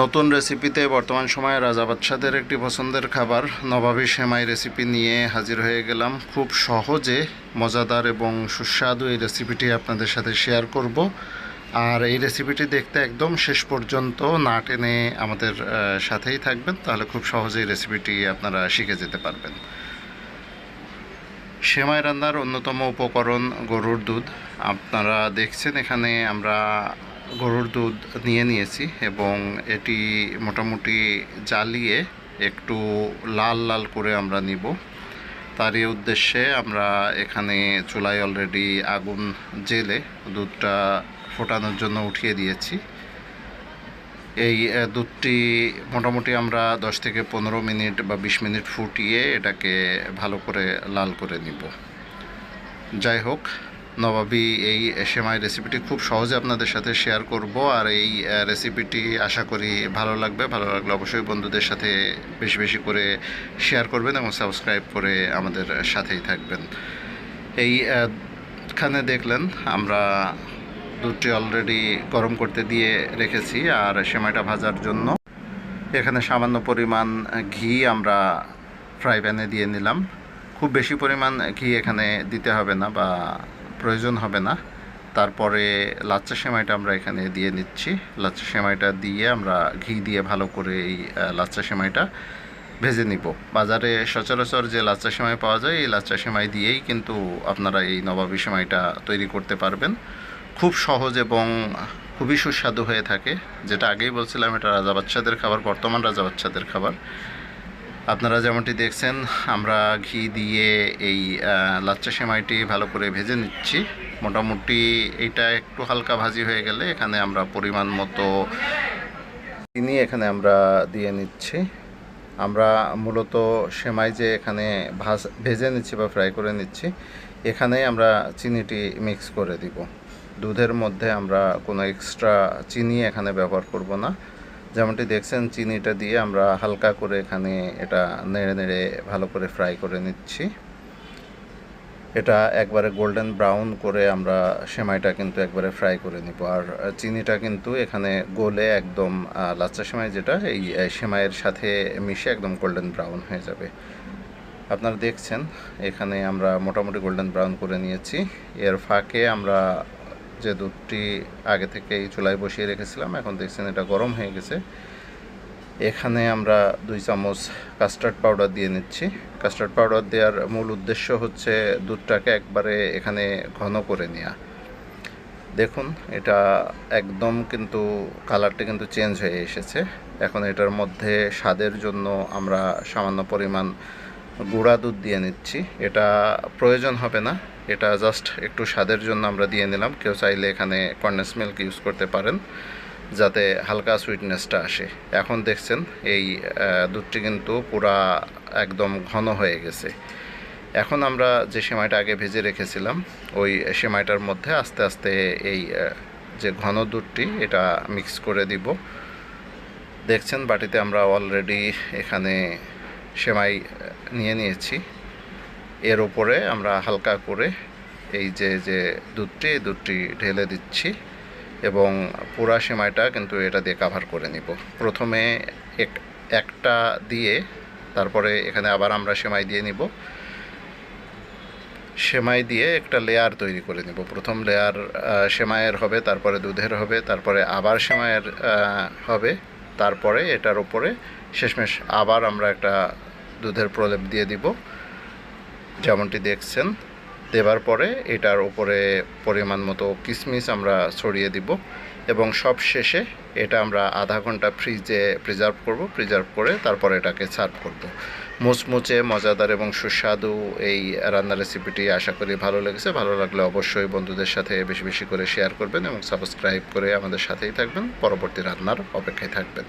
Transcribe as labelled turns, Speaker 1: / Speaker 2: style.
Speaker 1: নতুন রেসিপিতে বর্তমান সময়ে রাজা বাদশাদের একটি পছন্দের খাবার, নবাবী সেমাই রেসিপি নিয়ে হাজির হয়ে গেলাম। খুব সহজে মজাদার এবং সুস্বাদু এই রেসিপিটি আপনাদের সাথে শেয়ার করব। আর এই রেসিপিটি দেখতে একদম শেষ পর্যন্ত না টেনে আমাদের সাথেই থাকবেন। তাহলে খুব সহজেই রেসিপিটি আপনারা শিখে যেতে পারবেন। সেমাই রান্নার অন্যতম উপকরণ গরুর দুধ। আপনারা দেখছেন এখানে আমরা গরুর দুধ নিয়ে নিয়েছি এবং এটি মোটামুটি জ্বালিয়ে একটু লাল লাল করে আমরা নিব। তারই উদ্দেশ্যে আমরা এখানে চুলায় অলরেডি আগুন জেলে দুধটা ফোটানোর জন্য উঠিয়ে দিয়েছি। এই দুধটি মোটামুটি আমরা দশ থেকে পনেরো মিনিট বা বিশ মিনিট ফুটিয়ে এটাকে ভালো করে লাল করে নিব। যাই হোক নবাবী, এই সেমাই রেসিপিটি খুব সহজে আপনাদের সাথে শেয়ার করব। আর এই রেসিপিটি আশা করি ভালো লাগবে। ভালো লাগলে অবশ্যই বন্ধুদের সাথে বেশি বেশি করে শেয়ার করবেন এবং সাবস্ক্রাইব করে আমাদের সাথেই থাকবেন। এই খানে দেখলেন, আমরা দুধটি অলরেডি গরম করতে দিয়ে রেখেছি আর সেমাইটা ভাজার জন্য। এখানে সামান্য পরিমাণ ঘি আমরা ফ্রাই প্যানে দিয়ে নিলাম। খুব বেশি পরিমাণ ঘি এখানে দিতে হবে না বা প্রয়োজন হবে না। তারপরে লাচ্চা সেমাইটা আমরা এখানে দিয়ে নিচ্ছি। লাচ্চা সেমাইটা দিয়ে আমরা ঘি দিয়ে ভালো করে এই লাচ্চা সেমাইটা ভেজে নিব। বাজারে সচরাচর যে লাচ্চা সেমাই পাওয়া যায়, এই লাচ্চা সেমাই দিয়েই কিন্তু আপনারা এই নবাবী সেমাইটা তৈরি করতে পারবেন। খুব সহজ এবং খুবই সুস্বাদু হয়ে থাকে। যেটা আগেই বলছিলাম, এটা রাজা বাচ্চাদের খাবার, বর্তমান রাজা বাচ্চাদের খাবার। আপনারা যেমনটি দেখছেন, আমরা ঘি দিয়ে এই লাচ্চা সেমাইটি ভালো করে ভেজে নিচ্ছি। মোটামুটি এটা একটু হালকা ভাজি হয়ে গেলে এখানে আমরা পরিমাণ মতো চিনি এখানে আমরা দিয়ে নিচ্ছি। আমরা মূলত সেমাই যে এখানে ভাজ, ভেজে নিচ্ছি বা ফ্রাই করে নিচ্ছি এখানে আমরা চিনিটি মিক্স করে দিব। দুধের মধ্যে আমরা কোনো এক্সট্রা চিনি এখানে ব্যবহার করব না। যেমনটি দেখছেন, চিনিটা দিয়ে আমরা হালকা করে এখানে এটা নেড়ে নেড়ে ভালো করে ফ্রাই করে নিচ্ছি। এটা একবারে গোল্ডেন ব্রাউন করে আমরা সেমাইটা কিন্তু একবারে ফ্রাই করে নিব। আর চিনিটা কিন্তু এখানে গোলে একদম লাচ্চা সেমাই যেটা এই সেমাইয়ের সাথে মিশে একদম গোল্ডেন ব্রাউন হয়ে যাবে। আপনারা দেখছেন, এখানে আমরা মোটামুটি গোল্ডেন ব্রাউন করে নিয়েছি। এর ফাঁকে আমরা যে দুধটি আগে থেকেই চুলায় বসিয়ে রেখেছিলাম, এখন দেখছেন এটা গরম হয়ে গেছে। এখানে আমরা দুই চামচ কাস্টার্ড পাউডার দিয়ে নিচ্ছি। কাস্টার্ড পাউডার দেওয়ার মূল উদ্দেশ্য হচ্ছে দুধটাকে একবারে এখানে ঘন করে নেওয়া দেখুন, এটা একদম কিন্তু কালারটা কিন্তু চেঞ্জ হয়ে এসেছে। এখন এটার মধ্যে স্বাদের জন্য আমরা সামান্য পরিমাণ গুঁড়া দুধ দিয়ে নিচ্ছি। এটা প্রয়োজন হবে না। এটা জাস্ট একটু স্বাদের জন্য আমরা দিয়ে নিলাম। কেউ চাইলে এখানে কর্নেস মিল্ক ইউজ করতে পারেন, যাতে হালকা সুইটনেসটা আসে। এখন দেখছেন, এই দুধটি কিন্তু পুরা একদম ঘন হয়ে গেছে। এখন আমরা যে সেমাইটা আগে ভেজে রেখেছিলাম, ওই সেমাইটার মধ্যে আস্তে আস্তে এই যে ঘন দুধটি, এটা মিক্স করে দিব। দেখছেন, বাটিতে আমরা অলরেডি এখানে সেমাই নিয়ে নিয়েছি। এর উপরে আমরা হালকা করে এই যে যে দুধটি দুধটি ঢেলে দিচ্ছি এবং পুরা সেমাইটা কিন্তু এটা দিয়ে কাভার করে নিব। প্রথমে এক, একটা দিয়ে তারপরে এখানে আবার আমরা সেমাই দিয়ে নিব। সেমাই দিয়ে একটা লেয়ার তৈরি করে নিব। প্রথম লেয়ার সেমাইয়ের হবে, তারপরে দুধের হবে, তারপরে আবার সেমাইয়ের হবে। তারপরে এটার ওপরে শেষমেশ আবার আমরা একটা দুধের প্রলেপ দিয়ে দিব। যেমনটি দেখছেন, দেবার পরে এটার উপরে পরিমাণ মতো কিশমিশ আমরা ছড়িয়ে দিব এবং সব শেষে এটা আমরা আধা ঘণ্টা ফ্রিজে প্রিজার্ভ করব প্রিজার্ভ করে তারপরে এটাকে সার্ভ করব। মুচমুচে, মজাদার এবং সুস্বাদু এই রান্নার রেসিপিটি আশা করি ভালো লেগেছে। ভালো লাগলে অবশ্যই বন্ধুদের সাথে বেশি বেশি করে শেয়ার করবেন এবং সাবস্ক্রাইব করে আমাদের সাথেই থাকবেন। পরবর্তী রান্নার অপেক্ষায় থাকবেন।